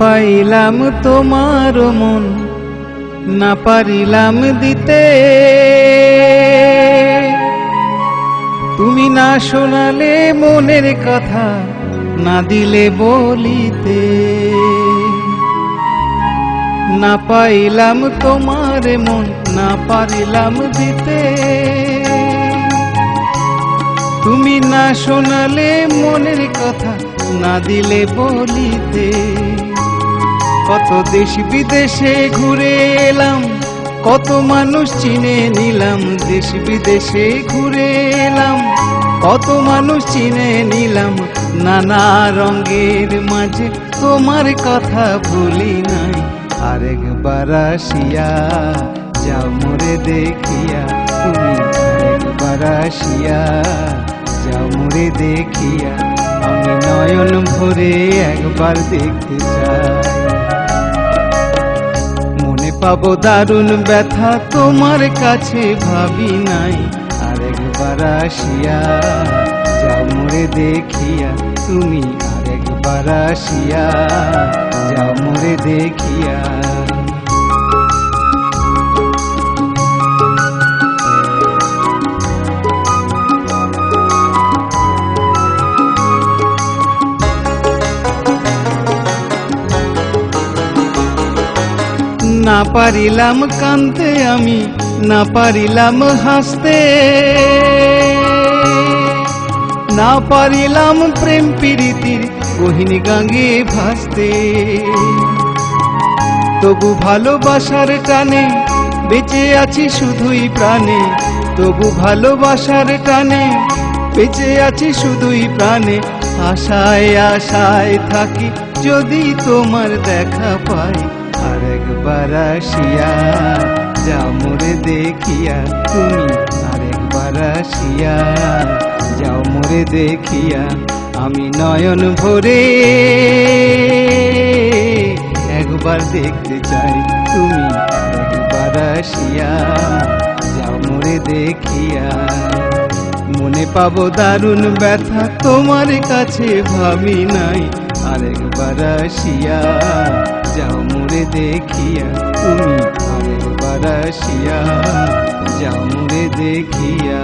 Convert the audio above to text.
পাইলাম তোমার মন, না পারিলাম দিতে। তুমি না শোনালে মনের কথা, না দিলে বলিতে। না পাইলাম তোমার মন, না পারিলাম দিতে। তুমি না শোনালে মনের কথা, না দিলে বলিতে। কত দেশ বিদেশে ঘুরে এলাম, কত মানুষ চিনে নিলাম, দেশ বিদেশে ঘুরে এলাম, কত মানুষ চিনে নিলাম, নানা রঙের মাঝে তোমার কথা ভুলি নাই। আরেকবার আসিয়া যাও মোরে দেখিয়া, তুমি আরেকবার আসিয়া যাও মোরে দেখিয়া, আমি নয়ন ভরে একবার দেখতে চাই। পাবো দারুণ ব্যথা তোমার কাছে ভাবি নাই। আরেকবার আসিয়া যাও মোরে দেখিয়া, তুমি আরেকবার আসিয়া যাও মোরে দেখিয়া। না পারিলাম কানতে আমি, না পারিলাম হাসতে। না পারিলাম প্রেম প্রীতির গহিনী গাঙ্গে ভাসতে। তবু ভালোবাসার টানে বেঁচে আছি শুধুই প্রাণে, তবু ভালোবাসার টানে বেঁচে আছি শুধুই প্রাণে। আশায় আশায় থাকি যদি তোমার দেখা পাই আরেকবার আসিয়া মোরে দেখিয়া তুমি আরেকবার আসিয়া যাও মোরে দেখিয়া আমি নয়ন ভরে একবার দেখতে চাই তুমি একবার আসিয়া যাও মোরে দেখিয়া মনে পাবো দারুণ ব্যথা তোমার কাছে ভাবি নাই আরেকবার আসিয়া যাও মোরে দেখিয়া তুমি আরেকবার আসিয়া যাও মোরে দেখিয়া।